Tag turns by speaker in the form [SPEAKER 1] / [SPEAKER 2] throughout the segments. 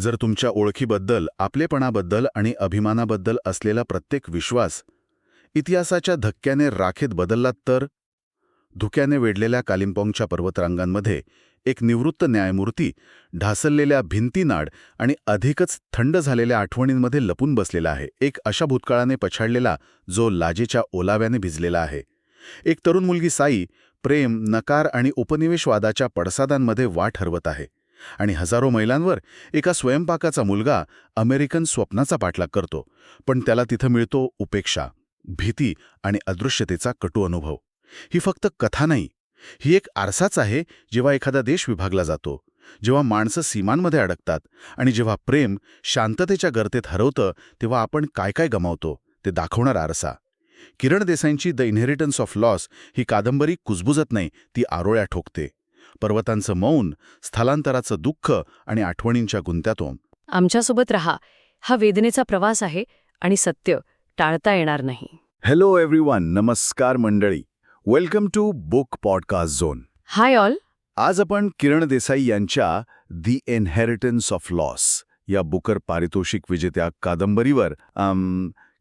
[SPEAKER 1] जर तुमच्या ओळखीबद्दल आपलेपणाबद्दल आणि अभिमानाबद्दल असलेला प्रत्येक विश्वास इतिहासाच्या धक्क्याने राखेत बदललात तर? धुक्याने वेढलेल्या कालिम्पाँगच्या पर्वतरांगांमध्ये एक निवृत्त न्यायमूर्ती ढासललेल्या भिंतीनाड आणि अधिकच थंड झालेल्या आठवणींमध्ये लपून बसलेला आहे. एक अशा भूतकाळाने पछाडलेला जो लाजेच्या ओलाव्याने भिजलेला आहे. एक तरुण मुलगी साई प्रेम नकार आणि उपनिवेशवादाच्या पडसादांमध्ये वाट हरवत आहे. आणि हजारो मैलांवर एका स्वयंपाकाचा मुलगा अमेरिकन स्वप्नाचा पाठलाग करतो पण त्याला तिथं मिळतो उपेक्षा भीती आणि अदृश्यतेचा कटू अनुभव. ही फक्त कथा नाही ही एक आरसाच आहे जेव्हा एखादा देश विभागला जातो जेव्हा माणसं सीमांमध्ये अडकतात आणि जेव्हा प्रेम शांततेच्या गर्तेत हरवतं तेव्हा आपण काय काय गमावतो ते दाखवणार आरसा. किरण देसाईंची द इनहेरिटन्स ऑफ लॉस ही कादंबरी कुजबुजत नाही ती आरोळ्या ठोकते. पर्वतांचं मौन स्थलांतराचं दुःख आणि आठवणींच्या गुंत्यातून
[SPEAKER 2] आमच्यासोबत रहा. हा वेदनेचा प्रवास आहे आणि सत्य टाळता येणार नाही.
[SPEAKER 1] हॅलो एव्हरीवन नमस्कार मंडळी. Welcome to book podcast zone
[SPEAKER 2] hi all
[SPEAKER 1] आज आपण किरण देसाई यांच्या दी इनहेरिटन्स ऑफ लॉस या बुकर पारितोषिक विजेत्या कादंबरीवर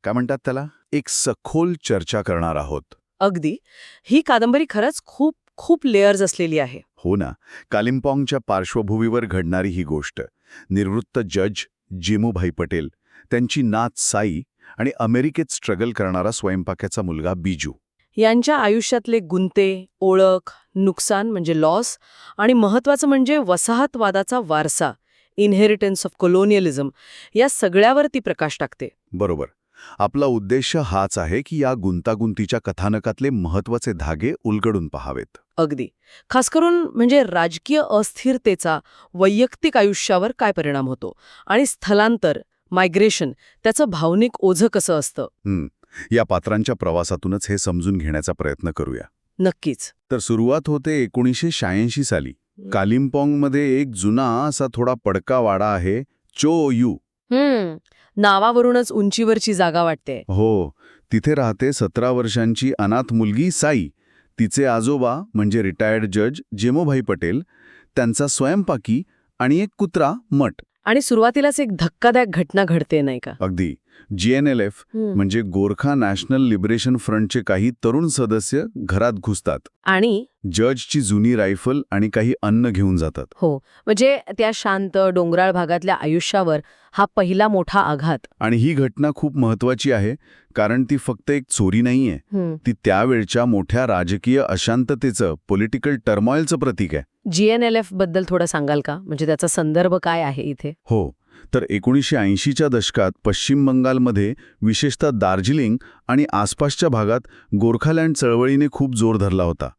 [SPEAKER 1] काय म्हणतात त्याला? एक सखोल चर्चा करणार आहोत.
[SPEAKER 2] अगदी. ही कादंबरी खरंच खूप खूप लेयर्स असलेली आहे.
[SPEAKER 1] हो ना कालिम्पॉंगच्या पार्श्वभूमीवर घडणारी ही गोष्ट. निवृत्त जज जिमूभाई पटेल त्यांची नात साई आणि अमेरिकेत स्ट्रगल करणारा स्वयंपाक्याचा मुलगा बिजू.
[SPEAKER 2] यांच्या आयुष्यातले गुंते ओळख नुकसान म्हणजे लॉस आणि महत्वाचं म्हणजे वसाहतवादाचा वारसा इनहेरिटन्स ऑफ कोलोनियलिझम या सगळ्यावर ती प्रकाश टाकते.
[SPEAKER 1] बरोबर. आपला उद्देश हाच आहे की या गुंतागुंतीच्या कथानकातले महत्त्वाचे धागे उलगडून पहावेत.
[SPEAKER 2] अगदी. खास करून म्हणजे राजकीय अस्थिरतेचा वैयक्तिक आयुष्यावर काय परिणाम होतो? आणि स्थलांतर मायग्रेशन त्याचं भावनिक ओझं कसं असतं?
[SPEAKER 1] या पात्रांच्या प्रवासातूनच हे समजून घेण्याचा प्रयत्न करूया.
[SPEAKER 2] नक्कीच.
[SPEAKER 1] तर सुरुवात होते एकोणीसशे शहाऐंशी साली. कालिम्पॉंगमध्ये एक जुना असा थोडा पडका वाडा आहे चो यू.
[SPEAKER 2] हम्म. नावावरूनच उंचीवरची जागा वाटते.
[SPEAKER 1] हो तिथे राहते सतरा वर्षांची अनाथ मुलगी साई. तिचे आजोबा म्हणजे रिटायर्ड जज जेमोभाई पटेल त्यांचा स्वयंपाकी आणि एक कुत्रा मठ.
[SPEAKER 2] आणि सुरुवातीलाच एक धक्कादायक घटना घडते नाही का?
[SPEAKER 1] अगदी. जीएनएलएफ म्हणजे गोरखा नॅशनल लिबरेशन फ्रंटचे काही तरुण सदस्य घरात घुसतात.
[SPEAKER 2] आणि?
[SPEAKER 1] जजची जुनी रायफल आणि काही अन्न घेऊन जातात.
[SPEAKER 2] हो. म्हणजे त्या शांत डोंगराळ भागातल्या आयुष्यावर हा पहिला मोठा आघात.
[SPEAKER 1] आणि ही घटना खूप महत्वाची आहे कारण ती फक्त एक चोरी नाहीये. ती त्यावेळच्या मोठ्या राजकीय अशांततेचं पॉलिटिकल टर्मॉइलचं प्रतीक आहे.
[SPEAKER 2] जीएनएलएफबद्दल थोडं सांगाल का? म्हणजे त्याचा संदर्भ काय आहे इथे?
[SPEAKER 1] हो. तर एकोणीसशे ऐंशीच्या दशकात पश्चिम बंगालमध्ये विशेषतः दार्जिलिंग आणि आसपासच्या भागात गोरखालँड चळवळीने खूप जोर धरला होता.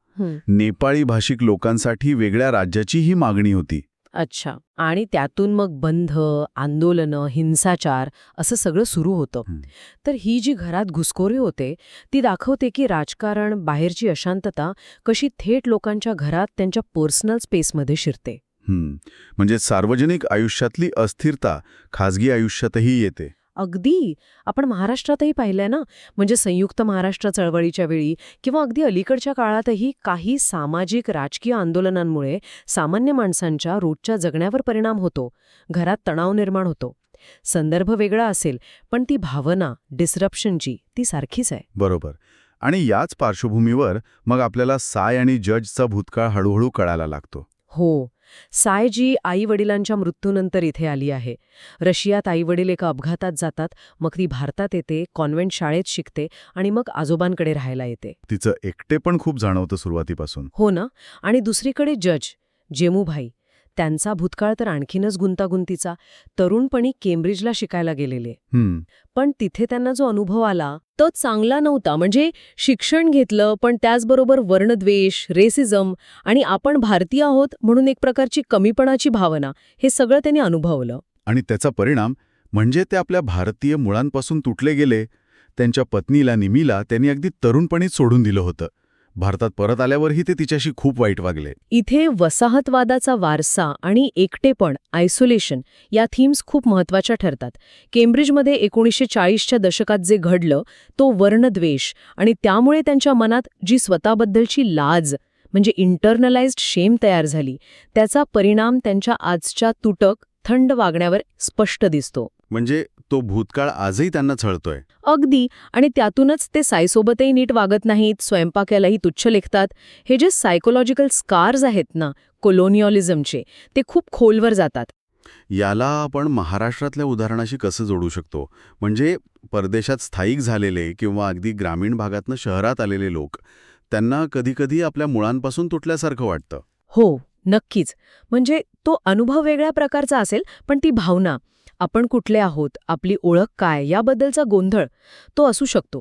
[SPEAKER 1] नेपाळी भाषिक लोकांसाठी वेगळ्या राज्याची ही मागणी होती.
[SPEAKER 2] अच्छा. आणि त्यातून मग बंध आंदोलनं हिंसाचार असं सगळं सुरू होतं. तर ही जी घरात घुसखोरी होते ती दाखवते की राजकारण बाहेरची अशांतता कशी थेट लोकांच्या घरात त्यांच्या पर्सनल स्पेसमध्ये शिरते.
[SPEAKER 1] म्हणजे सार्वजनिक आयुष्यातली अस्थिरता खाजगी आयुष्यातही येते.
[SPEAKER 2] अगदी. आपण महाराष्ट्रातही पाहिलंय ना? म्हणजे संयुक्त महाराष्ट्र चळवळीच्या वेळी किंवा अगदी अलीकडच्या काळातही काही सामाजिक राजकीय आंदोलनांमुळे सामान्य माणसांच्या रोजच्या जगण्यावर परिणाम होतो. घरात तणाव निर्माण होतो. संदर्भ वेगळा असेल पण ती भावना डिस्रप्शनची ती सारखीच आहे.
[SPEAKER 1] बरोबर. आणि याच पार्श्वभूमीवर मग आपल्याला साय आणि जजचा भूतकाळ हळूहळू कळायला लागतो.
[SPEAKER 2] हो. सायजी आई वडिलांच्या मृत्यूनंतर इथे आली आहे. रशियात आईवडील एका अपघातात जातात मग ती भारतात येते कॉन्व्हेंट शाळेत शिकते आणि मग आजोबांकडे राहायला येते.
[SPEAKER 1] तिचं एकटे पण खूप जाणवतं सुरुवातीपासून.
[SPEAKER 2] हो ना? आणि दुसरीकडे जज जेमूभाई त्यांचा भूतकाळ तर आणखीनच गुंतागुंतीचा. तरुणपणी केम्ब्रिजला शिकायला गेलेले. पण तिथे त्यांना जो अनुभव आला तो चांगला नव्हता. म्हणजे शिक्षण घेतलं पण त्याचबरोबर वर्णद्वेष रेसिझम आणि आपण भारतीय आहोत म्हणून एक प्रकारची कमीपणाची भावना हे सगळं त्यांनी अनुभवलं.
[SPEAKER 1] आणि त्याचा परिणाम म्हणजे ते आपल्या भारतीय मुळांपासून तुटले गेले. त्यांच्या पत्नीला निमीला त्यांनी अगदी तरुणपणीच सोडून दिलं होतं. भारतात परत आल्यावरही ते तिच्याशी खूप वाईट वागले.
[SPEAKER 2] इथे वसाहतवादाचा वारसा आणि एकटेपण आयसोलेशन या थीम्स खूप महत्त्वाच्या ठरतात. केम्ब्रिजमध्ये एकोणीसशे चाळीसच्या दशकात जे घडलं तो वर्णद्वेष आणि त्यामुळे त्यांच्या मनात जी स्वतःबद्दलची लाज म्हणजे इंटरनलाइज्ड शेम तयार झाली त्याचा परिणाम त्यांच्या आजच्या तुटक थंड वागण्यावर स्पष्ट दिसतो.
[SPEAKER 1] म्हणजे तो भूतकाळ आजही त्यांना छळतोय?
[SPEAKER 2] अगदी. आणि त्यातूनच ते साईसोबतही नीट वागत नाहीत स्वयंपाकालाही तुच्छ लेखतात. हे जे सायकोलॉजिकल स्कार्स आहेत ना कोलोनियलिझमचे ते खूप खोलवर जातात.
[SPEAKER 1] याला आपण महाराष्ट्रातल्या उदाहरणाशी कसं जोडू शकतो? म्हणजे परदेशात स्थायिक झालेले किंवा अगदी ग्रामीण भागातनं शहरात आलेले लोक त्यांना कधीकधी आपल्या मुळांपासून तुटल्यासारखं वाटतं.
[SPEAKER 2] हो. नक्कीच. म्हणजे तो अनुभव वेगळ्या प्रकारचा असेल पण ती भावना आपण कुठले आहोत आपली ओळख काय याबद्दलचा गोंधळ तो असू शकतो.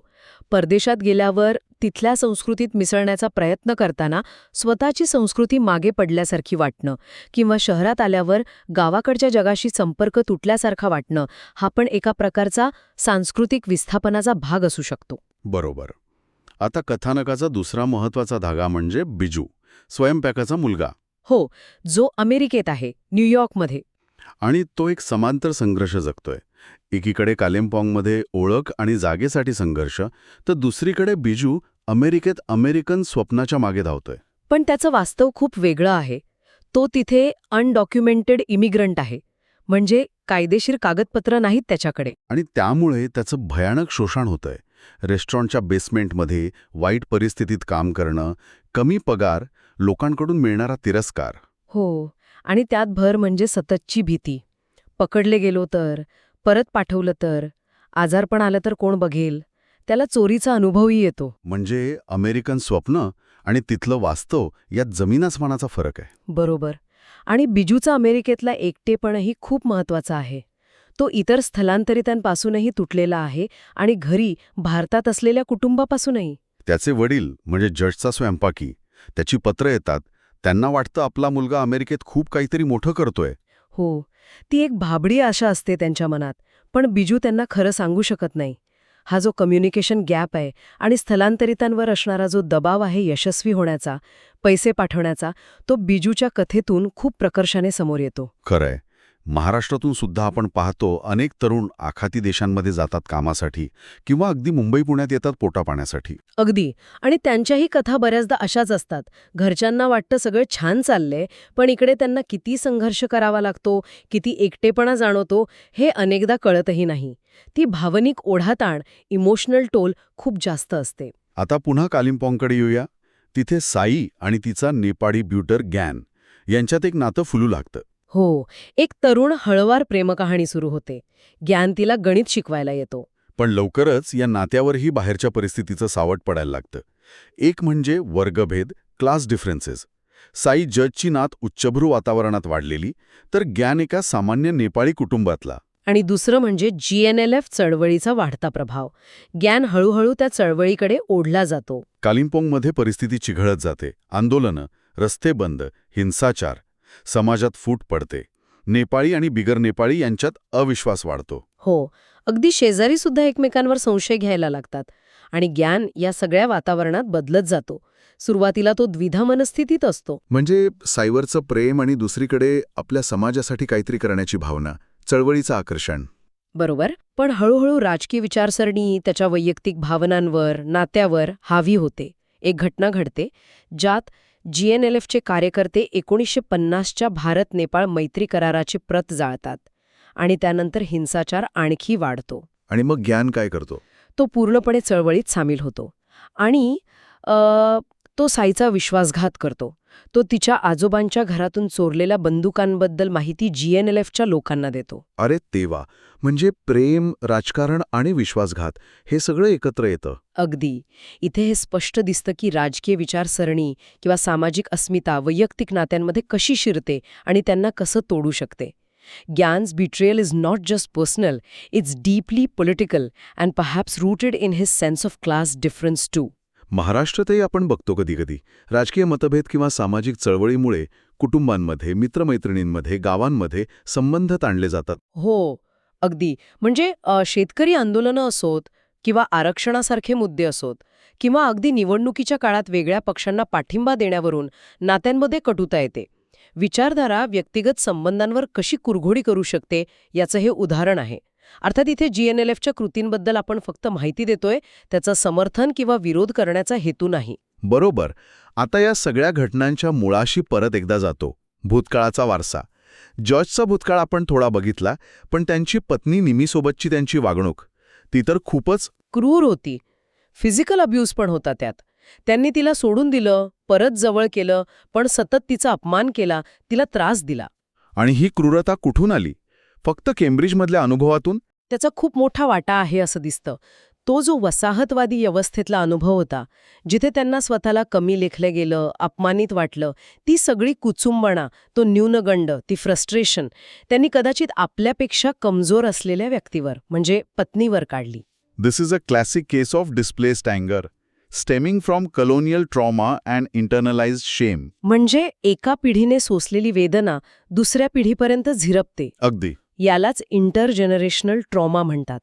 [SPEAKER 2] परदेशात गेल्यावर तिथल्या संस्कृतीत मिसळण्याचा प्रयत्न करताना स्वतःची संस्कृती मागे पडल्यासारखी वाटणं किंवा शहरात आल्यावर गावाकडच्या जगाशी संपर्क तुटल्यासारखा वाटणं हा पण एका प्रकारचा सांस्कृतिक विस्थापनाचा भाग असू शकतो.
[SPEAKER 1] बरोबर. आता कथानकाचा दुसरा महत्त्वाचा धागा म्हणजे बिजू स्वयंपाकाचा मुलगा.
[SPEAKER 2] हो जो अमेरिकेत आहे न्यूयॉर्कमध्ये.
[SPEAKER 1] आणि तो एक समांतर संघर्ष जगतोय. एकीकडे कालिम्पॉंगमध्ये ओळख आणि जागेसाठी संघर्ष तर दुसरीकडे बिजू अमेरिकेत अमेरिकन स्वप्नाच्या मागे धावतोय.
[SPEAKER 2] पण त्याचं वास्तव खूप वेगळं आहे. तो तिथे अनडॉक्युमेंटेड इमिग्रंट आहे. म्हणजे कायदेशीर कागदपत्र नाहीत त्याच्याकडे.
[SPEAKER 1] आणि त्यामुळे त्याचं भयानक शोषण होतंय. रेस्टॉरंटच्या बेसमेंटमध्ये वाईट परिस्थितीत काम करणं कमी पगार लोकांकडून मिळणारा तिरस्कार.
[SPEAKER 2] हो आणि त्यात भर म्हणजे सततची भीती. पकडले गेलो तर परत पाठवलं तर आजारपण आलं तर कोण बघेल? त्याला चोरीचा अनुभवही येतो.
[SPEAKER 1] म्हणजे अमेरिकन स्वप्न आणि तिथलं वास्तव यात जमीन आसमानाचा फरक आहे.
[SPEAKER 2] बरोबर. आणि बिजूचा अमेरिकेतला एकटेपणही खूप महत्त्वाचा आहे. तो इतर स्थलांतरितांपासूनही तुटलेला आहे आणि घरी भारतात असलेल्या कुटुंबापासूनही.
[SPEAKER 1] त्याचे वडील म्हणजे जजचा स्वयंपाकी त्याची पत्र येतात. त्यांना वाटतं आपला मुलगा अमेरिकेत खूप काहीतरी मोठं करतोय.
[SPEAKER 2] हो ती एक भाबडी आशा असते त्यांच्या मनात पण बिजू त्यांना खरं सांगू शकत नाही. हा जो कम्युनिकेशन गॅप आहे आणि स्थलांतरितांवर असणारा जो दबाव आहे यशस्वी होण्याचा पैसे पाठवण्याचा तो बिजूच्या कथेतून खूप प्रकर्षाने समोर येतो.
[SPEAKER 1] खरंय. महाराष्ट्रातून सुद्धा आपण पाहतो अनेक तरुण आखाती देशांमध्ये जातात कामासाठी किंवा अगदी मुंबई पुण्यात येतात पोटा पाण्यासाठी.
[SPEAKER 2] अगदी. आणि त्यांच्याही कथा बऱ्याचदा अशाच असतात. घरच्यांना वाटतं सगळं छान चाललंय पण इकडे त्यांना किती संघर्ष करावा लागतो किती एकटेपणा जाणवतो हे अनेकदा कळतही नाही. ती भावनिक ओढाताण इमोशनल टोल खूप जास्त असते.
[SPEAKER 1] आता पुन्हा कालिम्पॉंगकडे येऊया. तिथे साई आणि तिचा नेपाळी ब्युटर गॅन यांच्यात एक नातं फुलू लागतं.
[SPEAKER 2] हो एक तरुण हळवार प्रेमकहाणी सुरू होते. ज्ञान तिला गणित शिकवायला येतो.
[SPEAKER 1] पण लवकरच या नात्यावरही बाहेरच्या परिस्थितीचं सावट पडायला लागतं. एक म्हणजे वर्गभेद क्लास डिफरन्सेस साई जजची नात उच्चभ्रू वातावरणात वाढलेली तर ज्ञान एका सामान्य नेपाळी कुटुंबातला.
[SPEAKER 2] आणि दुसरं म्हणजे जीएनएलएफ चळवळीचा वाढता प्रभाव. ज्ञान हळूहळू त्या चळवळीकडे ओढला जातो.
[SPEAKER 1] कालिम्पोंगमध्ये परिस्थिती चिघळत जाते. आंदोलनं रस्ते बंद हिंसाचार. समाजात फूट पडते. नेपाळी आणि बिगर नेपाळी यांच्यात अविश्वास वाढतो.
[SPEAKER 2] हो अगदी शेजारी सुद्धा एकमेकांवर संशय घ्यायला लागतात आणि ज्ञान या सगळ्या वातावरणात बदलत जातो. सुरुवातीला तो द्विधा मनस्थितीत असतो.
[SPEAKER 1] म्हणजे सायवरचं प्रेम आणि दुसरीकडे आपल्या समाजासाठी काहीतरी करण्याची भावना चळवळीचं आकर्षण.
[SPEAKER 2] बरोबर पण हळूहळू राजकीय विचारसरणी त्याच्या वैयक्तिक भावनांवर नात्यावर हावी होते. एक घटना घडते ज्यात जीएनएलएफचे कार्यकर्ते एकोणीसशे पन्नासच्या भारत नेपाळ मैत्री कराराची प्रत जाळतात आणि त्यानंतर हिंसाचार आणखी वाढतो.
[SPEAKER 1] आणि मग ज्ञान काय करतो?
[SPEAKER 2] तो पूर्णपणे चळवळीत सामील होतो आणि तो साईचा विश्वासघात करतो. तो तिच्या आजोबांच्या घरातून चोरलेल्या बंदुकांबद्दल माहिती जीएनएलएफच्या लोकांना देतो.
[SPEAKER 1] अरे तेवा म्हणजे प्रेम राजकारण आणि विश्वासघात हे सगळं एकत्र येतं.
[SPEAKER 2] अगदी. इथे हे स्पष्ट दिसतं की राजकीय विचारसरणी किंवा सामाजिक अस्मिता वैयक्तिक नात्यांमध्ये कशी शिरते आणि त्यांना कसं तोडू शकते. Gyan's betrayal is not just personal it's deeply political and perhaps rooted in his sense of class difference too
[SPEAKER 1] महाराष्ट्रातही आपण बघतो कधीकधी. राजकीय मतभेद किंवा सामाजिक चळवळीमुळे कुटुंबांमध्ये मित्रमैत्रिणींमध्ये गावांमध्ये संबंध ताणले जातात.
[SPEAKER 2] हो अगदी. म्हणजे शेतकरी आंदोलनं असोत किंवा आरक्षणासारखे मुद्दे असोत किंवा अगदी निवडणुकीच्या काळात वेगळ्या पक्षांना पाठिंबा देण्यावरून नात्यांमध्ये कटुता येते. विचारधारा व्यक्तिगत संबंधांवर कशी कुरघोडी करू शकते याचं हे उदाहरण आहे. अर्थात इथे जीएनएलएफच्या कृतींबद्दल आपण फक्त माहिती देतोय त्याचं समर्थन किंवा विरोध करण्याचा हेतू नाही.
[SPEAKER 1] बरोबर. आता या सगळ्या घटनांच्या मुळाशी परत एकदा जातो. भूतकाळाचा वारसा. जॉर्जचा भूतकाळ आपण थोडा बघितला पण त्यांची पत्नी निमीसोबतची त्यांची वागणूक. ती तर खूपच
[SPEAKER 2] क्रूर होती. फिजिकल अब्यूज पण होता त्यात. त्यांनी तिला सोडून दिलं परत जवळ केलं पण सतत तिचा अपमान केला तिला त्रास दिला.
[SPEAKER 1] आणि ही क्रूरता कुठून आली? फक्त केम्ब्रिजमधल्या अनुभवातून?
[SPEAKER 2] त्याचा खूप मोठा वाटा आहे असं दिसतं. तो जो वसाहतवादी व्यवस्थेतला अनुभव होता जिथे त्यांना स्वतःला कमी लेखलं गेलं अपमानित वाटलं ती सगळी कुचुंबणा तो न्यूनगंड ती फ्रस्ट्रेशन त्यांनी कदाचित आपल्यापेक्षा कमजोर असलेल्या व्यक्तीवर म्हणजे पत्नीवर काढली.
[SPEAKER 1] This is a classic case of displaced अँगर stemming from colonial trauma and internalize shame
[SPEAKER 2] म्हणजे एका पिढीने सोसलेली वेदना दुसऱ्या पिढीपर्यंत झिरपते.
[SPEAKER 1] अगदी.
[SPEAKER 2] यालाच इंटरजेनरेशनल ट्रॉमा म्हणतात.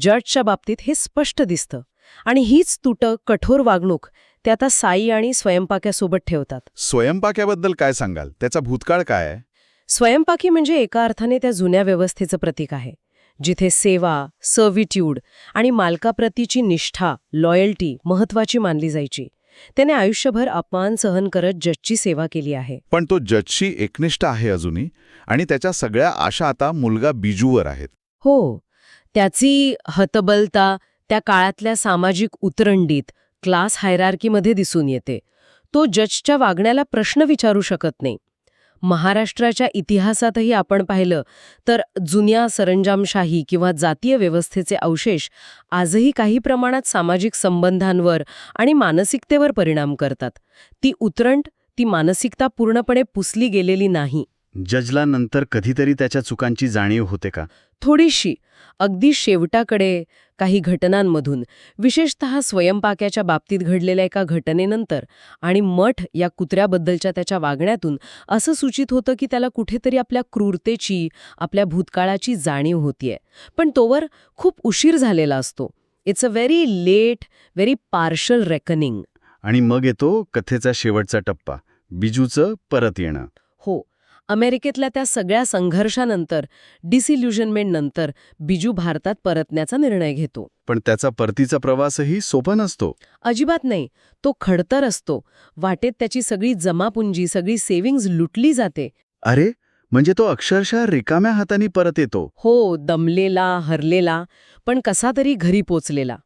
[SPEAKER 2] जजच्या बाबतीत हे स्पष्ट दिसतं. आणि हीच तुटक कठोर वागणूक ते आता साई आणि स्वयंपाक्यासोबत ठेवतात.
[SPEAKER 1] स्वयंपाक्याबद्दल काय सांगाल? त्याचा भूतकाळ काय आहे?
[SPEAKER 2] स्वयंपाकी म्हणजे एका अर्थाने त्या जुन्या व्यवस्थेचं प्रतीक आहे. जिथे सेवा सर्व्हिट्यूड आणि मालकाप्रतीची निष्ठा लॉयल्टी महत्वाची मानली जायची. त्याने आयुष्यभर अपमान सहन करत जजची सेवा केली आहे.
[SPEAKER 1] पण तो जजशी एकनिष्ठ आहे अजूनही आणि त्याच्या सगळ्या आशा आता मुलगा बिजूवर आहेत.
[SPEAKER 2] हो त्याची हतबलता त्या काळातल्या सामाजिक उतरंडीत क्लास हायरार्कीमध्ये दिसून येते. तो जजच्या वागण्याला प्रश्न विचारू शकत नाही. महाराष्ट्राच्या इतिहासातही आपण पाहिलं तर जुन्या सरंजामशाही किंवा जातीय व्यवस्थेचे अवशेष आजही काही प्रमाणात सामाजिक संबंधांवर आणि मानसिकतेवर परिणाम करतात. ती उतरंट ती मानसिकता पूर्णपणे पुसली गेलेली नाही.
[SPEAKER 3] जजला नंतर कधीतरी त्याच्या चुकांची जाणीव होते का?
[SPEAKER 2] थोडीशी अगदी शेवटाकडे काही घटनांमधून विशेषत स्वयंपाक्याच्या बाबतीत घडलेल्या एका घटनेनंतर आणि मठ या कुत्र्याबद्दलच्या त्याच्या वागण्यातून असं सूचित होतं की त्याला कुठेतरी आपल्या क्रूरतेची आपल्या भूतकाळाची जाणीव होतीये. पण तोवर खूप उशीर झालेला असतो. It's a very late very partial reckoning
[SPEAKER 3] आणि मग येतो कथेचा शेवटचा टप्पा बिजूचं परत येणं.
[SPEAKER 2] हो. अमेरिकेतल्या त्या सगळ्या संघर्षानंतर डिसिल्युजनमेंटनंतर बिजू भारतात परतण्याचा निर्णय घेतो.
[SPEAKER 3] पण त्याचा परतीचा प्रवासही सोपा नसतो.
[SPEAKER 2] अजिबात नाही. तो खडतर असतो. वाटेत त्याची सगळी जमापुंजी सगळी सेव्हिंग्ज लुटली जाते.
[SPEAKER 3] अरे म्हणजे तो अक्षरशः रिकाम्या हाताने परत येतो.
[SPEAKER 2] हो दमलेला हरलेला पण कसा तरी घरी पोचलेला.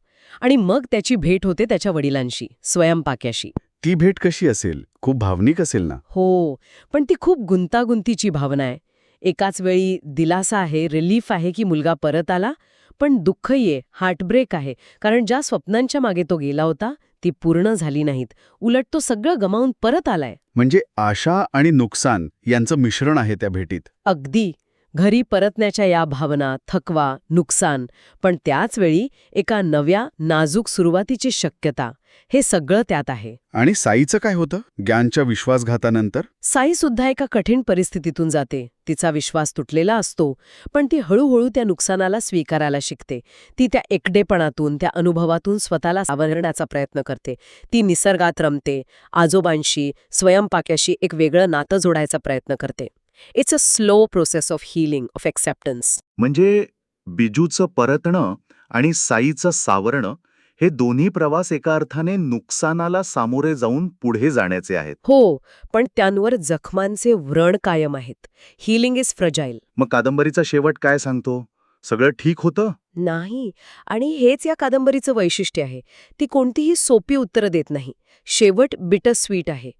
[SPEAKER 2] आणि मग त्याची भेट होते त्याच्या वडिलांशी स्वयंपाक्याशी.
[SPEAKER 3] ती भेट कशी असेल? खूप भावनिक असेल ना?
[SPEAKER 2] हो पण ती खूप गुंतागुंतीची भावना आहे. एकाच वेळी दिलासा आहे रिलीफ आहे की मुलगा परत आला पण दुःख ये हार्टब्रेक आहे. कारण ज्या स्वप्नांच्या मागे तो गेला होता ती पूर्ण झाली नाहीत. उलट तो सगळं गमावून परत आलाय.
[SPEAKER 3] म्हणजे आशा आणि नुकसान यांचं मिश्रण आहे त्या भेटीत.
[SPEAKER 2] अगदी. घरी परतण्याच्या या भावना थकवा नुकसान पण त्याच वेळी एका नव्या नाजूक सुरुवातीची शक्यता हे सगळं त्यात आहे.
[SPEAKER 3] आणि साईचं काय होतं? ज्ञानच्या विश्वासघातानंतर?
[SPEAKER 2] साई सुद्धा एका कठीण परिस्थितीतून जाते. तिचा विश्वास तुटलेला असतो पण ती हळूहळू त्या नुकसानाला स्वीकारायला शिकते. ती त्या एकडेपणातून त्या अनुभवातून स्वतःला सावरण्याचा प्रयत्न करते. ती निसर्गात रमते आजोबांशी स्वयंपाक्याशी एक वेगळं नातं जोडायचा प्रयत्न करते. It's a slow process of healing of acceptance
[SPEAKER 4] म्हणजे बिजूचं परतणं आणि साईचं सावरणं हे दोन्ही प्रवास एका अर्थाने नुकसानाला सामोरे जाऊन पुढे जाण्याचे आहेत.
[SPEAKER 2] हो पण त्यांवर जखमांचे व्रण कायम आहेत. हिलिंग इज फ्रजाईल
[SPEAKER 4] मग कादंबरीचा शेवट काय सांगतो? सगळं ठीक होतं?
[SPEAKER 2] नाही आणि हेच या कादंबरीचं वैशिष्ट्य आहे. ती कोणतीही सोपी उत्तरं देत नाही. शेवट बिटर स्वीट आहे.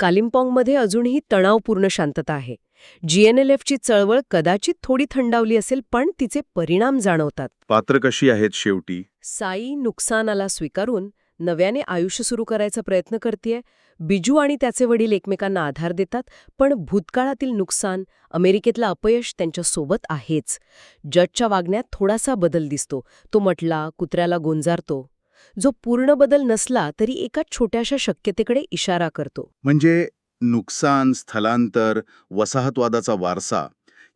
[SPEAKER 2] कालिम्पॉंगमध्ये अजूनही तणावपूर्ण शांतता आहे. जीएनएलएफची चळवळ कदाचित थोडी थंडावली असेल पण तिचे परिणाम जाणवतात.
[SPEAKER 4] पात्र कशी आहेत शेवटी?
[SPEAKER 2] साई नुकसानाला स्वीकारून नव्याने आयुष्य सुरू करायचा प्रयत्न करतेय. बिजू आणि त्याचे वडील एकमेकांना आधार देतात पण भूतकाळातील नुकसान अमेरिकेतलं अपयश त्यांच्यासोबत आहेच. जजच्या वागण्यात थोडासा बदल दिसतो. तो म्हटला कुत्र्याला गोंजारतो. जो पूर्ण बदल नसला तरी एका छोट्याशा शक्यतेकडे इशारा करतो.
[SPEAKER 1] म्हणजे नुकसान स्थलांतर वसाहतवादाचा वारसा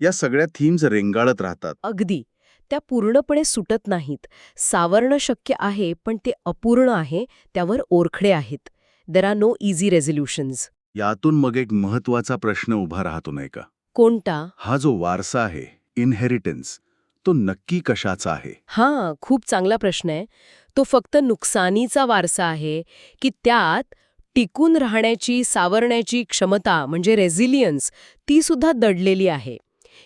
[SPEAKER 1] या सगळ्या थीम्स रेंगाळत राहतात.
[SPEAKER 2] अगदी. त्या पूर्णपणे सुटत नाहीत. सावरणं शक्य आहे पण ते अपूर्ण आहे त्यावर ओरखडे आहेत. There are no easy resolutions
[SPEAKER 1] यातून मग एक महत्त्वाचा प्रश्न उभा राहतो नाही का?
[SPEAKER 2] कोणता?
[SPEAKER 1] हा जो वारसा आहे इनहेरिटन्स तो नक्की कशाचा आहे?
[SPEAKER 2] हां खूप चांगला प्रश्न आहे. तो फक्त नुकसानीचा वारसा आहे की त्यात टिकून राहण्याची सावरण्याची क्षमता म्हणजे रेझिलियन्स ती सुद्धा दडलेली आहे.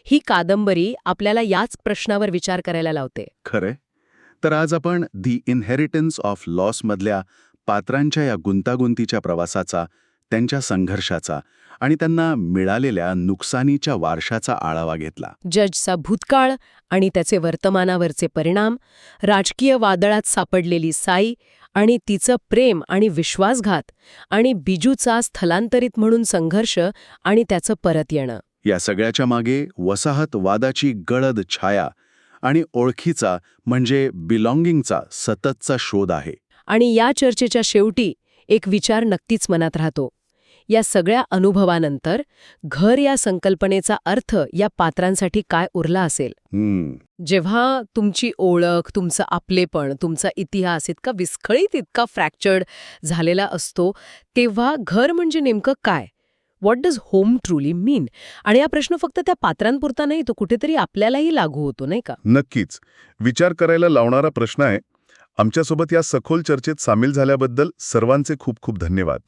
[SPEAKER 2] ही कादंबरी आपल्याला याच प्रश्नावर विचार करायला लावते.
[SPEAKER 1] खरे तर आज आपण दी इनहेरिटन्स ऑफ लॉसमधल्या पात्रांच्या या गुंतागुंतीच्या प्रवासाचा त्यांच्या संघर्षाचा आणि त्यांना मिळालेल्या नुकसानीच्या वारशाचा आढावा घेतला.
[SPEAKER 2] जजचा भूतकाळ आणि त्याचे वर्तमानावरचे परिणाम राजकीय वादळात सापडलेली साई आणि तिचं प्रेम आणि विश्वासघात आणि बिजूचा स्थलांतरित म्हणून संघर्ष आणि त्याचं परत येणं.
[SPEAKER 1] या सगळ्याच्या मागे वसाहतवादाची गडद छाया आणि ओळखीचा म्हणजे बिलॉंगिंगचा सततचा शोध आहे.
[SPEAKER 2] आणि या चर्चेच्या शेवटी एक विचार नक्कीच मनात राहतो. या सगळ्या अनुभवानंतर घर या संकल्पनेचा अर्थ या पात्रांसाठी काय उरला असेल? जेव्हा तुमची ओळख तुमचं आपलेपण तुमचा इतिहास इतका विस्खळीत इतका फ्रॅक्चर्ड झालेला असतो तेव्हा घर म्हणजे नेमकं काय? What does home truly mean आणि हा प्रश्न फक्त त्या पात्रांपुरता नाही तो कुठेतरी आपल्यालाही लागू होतो नाही का?
[SPEAKER 5] नक्कीच. विचार करायला लावणारा प्रश्न आहे. आमच्यासोबत या सखोल चर्चेत सामील झाल्याबद्दल सर्वांचे खूप खूप धन्यवाद.